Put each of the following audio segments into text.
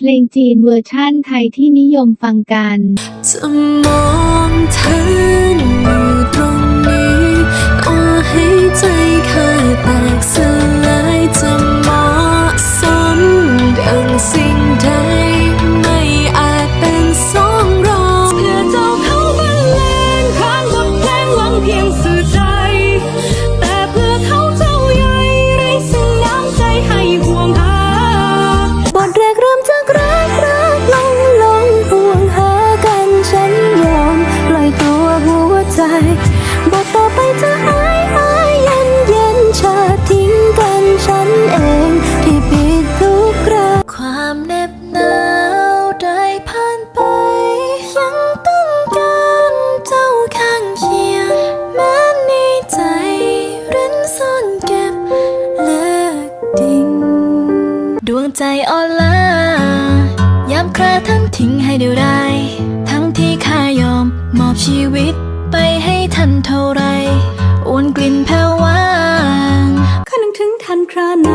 เพลงจีนเวอร์ชั่นไทยที่นิยมฟังกันจะมองเธออยู่ตรงนี้ต่อให้ใจเธอแตกสลายจะเหมาะสมดังสิ่งใด วงใจอ่อนล้ายามคราทั้งทิ้งให้เดียวดายทั้งที่ข้ายอมมอบชีวิตไปให้ท่านเท่าไรอ้วนกลิ่นแผ่ววางข้านึกถึงท่านคราไหน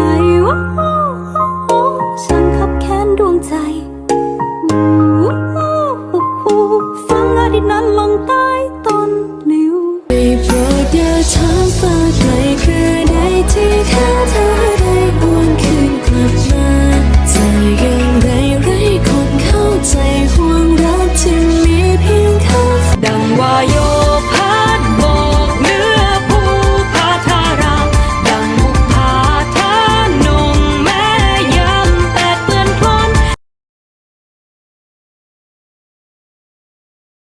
วะฉันขับแค้นดวงใจฟังอดีตนั้นลงใต้ต้นลิวได้โปรดอย่าช้า